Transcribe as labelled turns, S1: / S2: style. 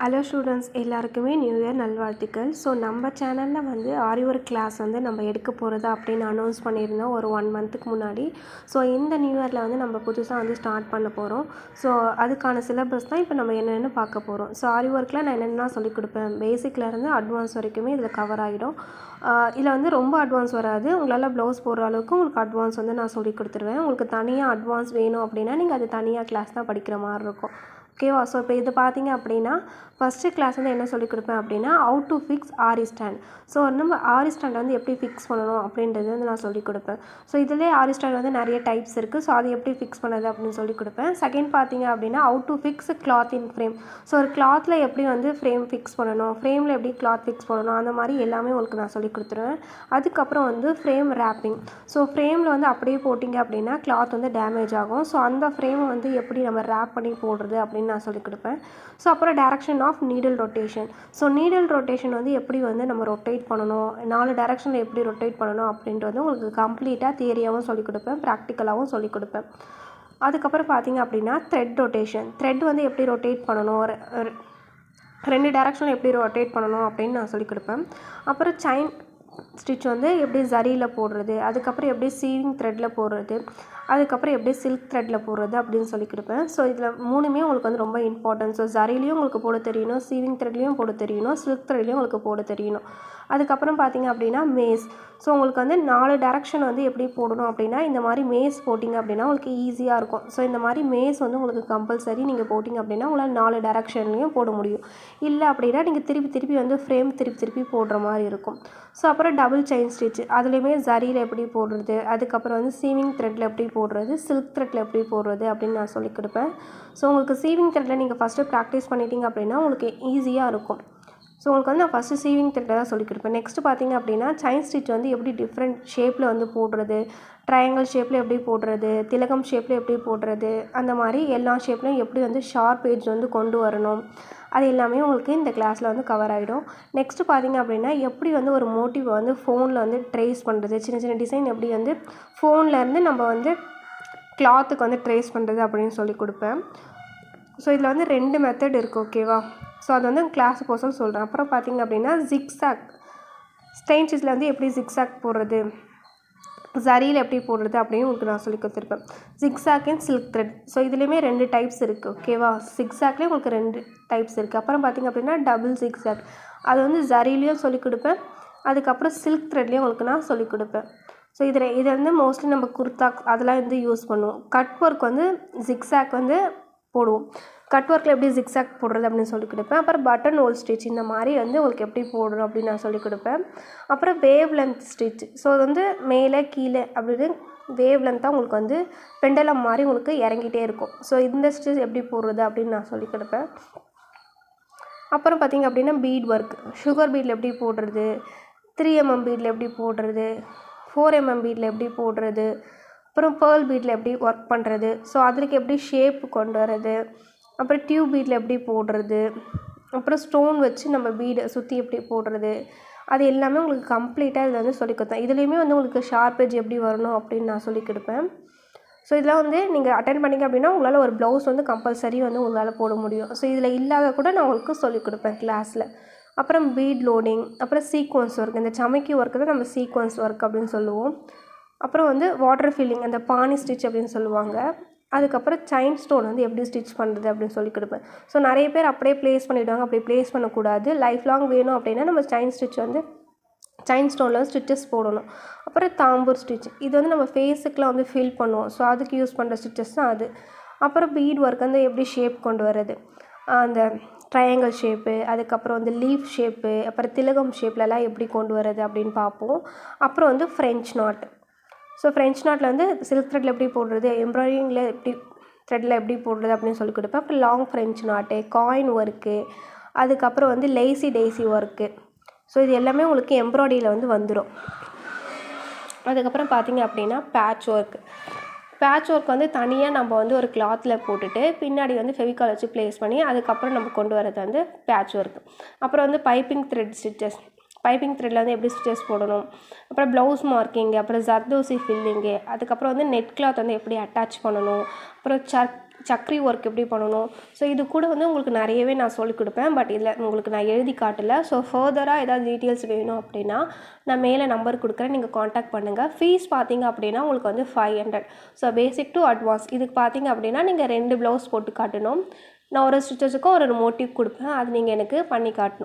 S1: Hello students எல்லாருக்குமே new year நல்வாழ்த்துக்கள். So நம்ம சேனலில் வந்து ஆரி ஒர்க் கிளாஸ் வந்து நம்ம எடுக்க போகிறதா அப்படின்னு அனௌன்ஸ் பண்ணியிருந்தோம் ஒரு ஒன் மந்த்துக்கு முன்னாடி. ஸோ இந்த நியூ இயரில் வந்து நம்ம புதுசாக வந்து ஸ்டார்ட் பண்ண போகிறோம் ஸோ அதுக்கான சிலபஸ் தான் இப்போ நம்ம என்னென்னு பார்க்க போகிறோம் ஸோ ஆரி ஒர்க்கில் நான் என்னென்ன சொல்லிக் கொடுப்பேன்? பேசிக்லேருந்து அட்வான்ஸ் வரைக்குமே இதில் கவர் ஆகிடும் இதில் வந்து ரொம்ப அட்வான்ஸ் வராது. உங்களால் ப்ளவுஸ் போடுற அளவுக்கு உங்களுக்கு அட்வான்ஸ் வந்து நான் சொல்லி கொடுத்துருவேன். உங்களுக்கு தனியாக அட்வான்ஸ் வேணும் அப்படின்னா நீங்கள் அது தனியாக கிளாஸ் தான் படிக்கிற மாதிரி இருக்கும். ஓகேவா ஸோ இப்போ இது பார்த்தீங்க அப்படின்னா ஃபஸ்ட்டு கிளாஸ் வந்து என்ன சொல்லிக் கொடுப்பேன் அப்படின்னா how to fix aari stand so நம்ம ஆரி ஸ்டாண்ட் வந்து எப்படி ஃபிக்ஸ் பண்ணணும் அப்படின்றது வந்து நான் சொல்லிக் கொடுப்பேன். ஸோ இதிலே ஆரி ஸ்டாண்ட் வந்து நிறைய டைப்ஸ் இருக்குது ஸோ அதை எப்படி ஃபிக்ஸ் பண்ணுறது அப்படின்னு சொல்லி கொடுப்பேன். செகண்ட் பார்த்தீங்க அப்படின்னா how to fix cloth in frame so ஒரு கிளாத்தில் எப்படி வந்து ஃப்ரேம் ஃபிக்ஸ் பண்ணணும் ஃப்ரேமில் எப்படி கிளாத் ஃபிக்ஸ் பண்ணணும் அந்த மாதிரி எல்லாமே உங்களுக்கு நான் சொல்லி கொடுத்துருவேன். அதுக்கப்புறம் வந்து ஃப்ரேம் ரேப்பிங் ஸோ ஃப்ரேமில் வந்து அப்படியே போட்டிங்க அப்படின்னா கிளாத் வந்து டேமேஜ் ஆகும். ஸோ அந்த ஃப்ரேமை வந்து எப்படி நம்ம ரேப் பண்ணி போடுறது அப்படின்னு நான் சொல்லிக் கொடுப்பேன். ஸோ அப்புறம் direction of needle rotation so needle rotation வந்து எப்படி வந்து நம்ம ரொட்டேட் பண்ணணும்? நாலு டேரக்ஷனில் எப்படி ரொட்டேட் பண்ணணும் அப்படின்ட்டு வந்து உங்களுக்கு கம்ப்ளீட்டாக தியரியாகவும் சொல்லிக் கொடுப்பேன். ப்ராக்டிக்கலாகவும் சொல்லிக் கொடுப்பேன். அதுக்கப்புறம் பார்த்தீங்க அப்படின்னா த்ரெட் ரொட்டேஷன் த்ரெட் வந்து எப்படி ரொட்டேட் பண்ணணும்? ரெண்டு டேரக்ஷனில் எப்படி ரொட்டேட் பண்ணணும் அப்படின்னு நான் சொல்லிக் கொடுப்பேன். அப்புறம் சைன் ஸ்டிச் வந்து எப்படி ஜரியில் போடுறது அதுக்கப்புறம் எப்படி சீவிங் த்ரெட்டில் போடுறது அதுக்கப்புறம் எப்படி சில்க் த்ரெட்டில் போடுறது அப்படின்னு சொல்லி கொடுப்பேன். ஸோ இதில் மூணுமே உங்களுக்கு வந்து ரொம்ப இம்பார்ட்டன்ட் ஸோ ஜரிலையும் உங்களுக்கு போட தெரியணும் சீவிங் த்ரெட்லேயும் போட தெரியணும் சில்க் த்ரெட்லேயும் உங்களுக்கு போட தெரியணும். அதுக்கப்புறம் பார்த்தீங்க அப்படின்னா மேஸ் ஸோ உங்களுக்கு வந்து நாலு டேரக்ஷன் வந்து எப்படி போடணும் அப்படின்னா இந்த மாதிரி மேஸ் போட்டிங்க அப்படின்னா உங்களுக்கு ஈஸியாக இருக்கும். ஸோ இந்த மாதிரி மேஸ் வந்து உங்களுக்கு கம்பல்சரி நீங்கள் போட்டிங்க அப்படின்னா உங்களால் நாலு டேரக்ஷன்லேயும் போட முடியும். இல்லை அப்படின்னா நீங்கள் திருப்பி திருப்பி வந்து ஃப்ரேம் திருப்பி திருப்பி போடுற மாதிரி இருக்கும். ஸோ அப்புறம் டபுள் செயின் ஸ்டிச் அதுலேயுமே ஜரியில் எப்படி போடுறது? அதுக்கப்புறம் வந்து சீவிங் த்ரெட்டில் எப்படி போடுறது? சில்க் த்ரெட்டில் எப்படி போடுறது? அப்படின்னு நான் சொல்லி கொடுப்பேன். ஸோ உங்களுக்கு சீவிங் த்ரெட்டில் நீங்கள் ஃபஸ்ட்டு ப்ராக்டிஸ் பண்ணிட்டீங்க அப்படின்னா உங்களுக்கு ஈஸியாக இருக்கும். ஸோ உங்களுக்கு வந்து நான் ஃபஸ்ட்டு சீவிங் த்ரெட்டில் தான் சொல்லி கொடுப்பேன். நெக்ஸ்ட்டு பார்த்தீங்க அப்படின்னா செயின் ஸ்டிச் வந்து எப்படி டிஃப்ரெண்ட் ஷேப்பில் வந்து போடுறது? ட்ரையாங்கிள் ஷேப்பில் எப்படி போடுறது? திலகம் ஷேப்பில் எப்படி போடுறது? அந்த மாதிரி எல்லா ஷேப்லையும் எப்படி வந்து ஷார்ப் ஏஜ் வந்து கொண்டு வரணும்? அது எல்லாமே உங்களுக்கு இந்த கிளாஸில் வந்து கவர் ஆகிடும் நெக்ஸ்ட்டு பார்த்தீங்க அப்படின்னா எப்படி வந்து ஒரு மோட்டிவ் வந்து ஃபோனில் வந்து ட்ரேஸ் பண்ணுறது சின்ன சின்ன டிசைன் எப்படி வந்து ஃபோன்லேருந்து நம்ம வந்து கிளாத்துக்கு வந்து ட்ரேஸ் பண்ணுறது அப்படின்னு சொல்லி கொடுப்பேன். ஸோ இதில் வந்து ரெண்டு மெத்தட் இருக்குது ஓகேவா ஸோ அது வந்து கிளாஸ் போசல் சொல்கிறேன் அப்புறம் பார்த்தீங்க அப்படின்னா ஜிக்ஸாக் ஸ்டெயின் ஸ்டிச்சில் வந்து எப்படி ஜிக்ஸாக் போடுறது? ஜரியில் எப்படி போடுறது அப்படின்னு உங்களுக்கு நான் சொல்லி கொடுத்துருப்பேன். Zigzag and silk thread so இதுலேயுமே ரெண்டு டைப்ஸ் இருக்குது ஓகேவா சிக்ஸாக்லேயும் உங்களுக்கு ரெண்டு டைப்ஸ் இருக்குது அப்புறம் பார்த்தீங்க அப்படின்னா டபுள் ஜிக்ஸாக் அது வந்து ஜரிலையும் சொல்லிக் கொடுப்பேன். அதுக்கப்புறம் சில்க் த்ரெட்லேயும் உங்களுக்கு நான் சொல்லிக் கொடுப்பேன். ஸோ இதில் இதை வந்து மோஸ்ட்லி நம்ம குர்தா அதெல்லாம் வந்து யூஸ் பண்ணுவோம். கட் ஒர்க் வந்து ஜிக்ஸாக் வந்து போடுவோம். கட் ஒர்க்கில் எப்படி ஜிக்ஸாக் போடுறது அப்படின்னு சொல்லி கொடுப்பேன். அப்புறம் பட்டன் ஹோல் ஸ்டிச் இந்த மாதிரி வந்து உங்களுக்கு எப்படி போடணும் அப்படின்னு நான் சொல்லி கொடுப்பேன். அப்புறம் வேவ் லென்த் ஸ்டிச் ஸோ அது வந்து மேலே கீழே அப்படின்னு வேவ் லென்த்தாக உங்களுக்கு வந்து பெண்டலம் மாதிரி உங்களுக்கு இறங்கிட்டே இருக்கும். ஸோ இந்த ஸ்டிச் எப்படி போடுறது அப்படின்னு நான் சொல்லி கொடுப்பேன். அப்புறம் பார்த்திங்க அப்படின்னா பீட் ஒர்க் சுகர் பீடில் எப்படி போடுறது? த்ரீ எம்எம் பீடில் எப்படி போடுறது? ஃபோர் எம்எம் பீடில் எப்படி போடுறது? அப்புறம் பேர்ல் பீட்டில் எப்படி ஒர்க் பண்ணுறது ஸோ அதுக்கு எப்படி ஷேப் கொண்டு வர்றது? அப்புறம் டியூப் பீட்டில் எப்படி போடுறது? அப்புறம் ஸ்டோன் வச்சு நம்ம பீடை சுற்றி எப்படி போடுறது? அது எல்லாமே உங்களுக்கு கம்ப்ளீட்டாக இதில் வந்து சொல்லிக் கொடுத்தேன். இதுலேயுமே வந்து உங்களுக்கு ஷார்ப் எஜ் எப்படி வரணும் அப்படின்னு நான் சொல்லிக் கொடுப்பேன். ஸோ இதெல்லாம் வந்து நீங்கள் அட்டன் பண்ணிங்க அப்படின்னா உங்களால் ஒரு ப்ளவுஸ் வந்து கம்பல்சரி வந்து உங்களால் போட முடியும். ஸோ இதில் இல்லாத கூட நான் உங்களுக்கு சொல்லிக் கொடுப்பேன் கிளாஸில் அப்புறம் பீட் லோடிங் அப்புறம் சீக்வன்ஸ் ஒர்க் இந்த சமைக்கி ஒர்க்கு தான் நம்ம சீக்வன்ஸ் ஒர்க் அப்படின்னு சொல்லுவோம். அப்புறம் வந்து வாட்டர் ஃபில்லிங் அந்த பானி ஸ்டிச் அப்படின்னு சொல்லுவாங்க. அதுக்கப்புறம் சைன் ஸ்டோன் வந்து எப்படி ஸ்டிச் பண்ணுறது அப்படின்னு சொல்லி கொடுப்பேன். ஸோ நிறைய பேர் அப்படியே ப்ளேஸ் பண்ணிவிடுவாங்க அப்படி ப்ளேஸ் பண்ணக்கூடாது. லைஃப் லாங் வேணும் அப்படின்னா நம்ம செயின் ஸ்டிச் வந்து சைன் ஸ்டோனில் ஸ்டிச்சஸ் போடணும். அப்புறம் தாம்பூர் ஸ்டிச் இது வந்து நம்ம ஃபேஸுக்குலாம் வந்து ஃபில் பண்ணுவோம். ஸோ அதுக்கு யூஸ் பண்ணுற ஸ்டிச்சஸ் தான் அது. அப்புறம் பீட் ஒர்க் வந்து எப்படி ஷேப் கொண்டு வர்றது? அந்த ட்ரையாங்கிள் ஷேப்பு அதுக்கப்புறம் வந்து லீஃப் ஷேப்பு அப்புறம் திலகம் ஷேப்லலாம் எப்படி கொண்டு வர்றது அப்படின்னு பார்ப்போம். அப்புறம் வந்து ஃப்ரெஞ்ச் நாட் ஸோ ஃப்ரெஞ்ச் நாட்டில் வந்து சில்க் த்ரெட்டில் எப்படி போடுறது எம்ப்ராய்டிங்கில் எப்படி த்ரெட்டில் எப்படி போடுறது அப்படின்னு சொல்லி கொடுப்பேன். அப்புறம் long French knot coin work அதுக்கப்புறம் வந்து லேசி டேசி ஒர்க்கு ஸோ இது எல்லாமே உங்களுக்கு எம்ப்ராய்டியில் வந்து வந்துடும் அதுக்கப்புறம் பார்த்தீங்க அப்படின்னா பேட்ச் ஒர்க் பேட்ச் ஒர்க் வந்து தனியாக நம்ம வந்து ஒரு கிளாத்தில் போட்டுட்டு பின்னாடி வந்து ஃபெவிகால் வச்சு ப்ளேஸ் பண்ணி அதுக்கப்புறம் நம்ம கொண்டு வரது வந்து பேட்ச் ஒர்க் அப்புறம் வந்து பைப்பிங் த்ரெட் ஸ்டிச்சஸ் பைப்பிங் த்ரெட்டில் வந்து எப்படி ஸ்டிச்சஸ் போடணும் அப்புறம் ப்ளவுஸ் மார்க்கிங்கு அப்புறம் ஜர்தோசி ஃபில்லிங்கு அதுக்கப்புறம் வந்து நெட் கிளாத் வந்து எப்படி அட்டாச் பண்ணணும் அப்புறம் சர்க் சக்கரி ஒர்க் எப்படி பண்ணணும். ஸோ இது கூட வந்து உங்களுக்கு நிறையவே நான் சொல்லிக் கொடுப்பேன். பட் இதில் உங்களுக்கு நான் எழுதி காட்டல. ஸோ ஃபர்தராக ஏதாவது டீட்டெயில்ஸ் வேணும் அப்படின்னா நான் மேலே நம்பர் கொடுக்குறேன். நீங்கள் காண்டாக்ட் பண்ணுங்கள் ஃபீஸ் பார்த்தீங்க அப்படின்னா உங்களுக்கு வந்து five hundred so basic to advance இதுக்கு பார்த்தீங்க அப்படின்னா நீங்கள் ரெண்டு ப்ளவுஸ் போட்டு காட்டணும். நான் ஒரு ஸ்டிச்சஸுக்கும் ஒரு மோட்டிவ் கொடுப்பேன். அது நீங்கள் எனக்கு பண்ணி காட்டணும்.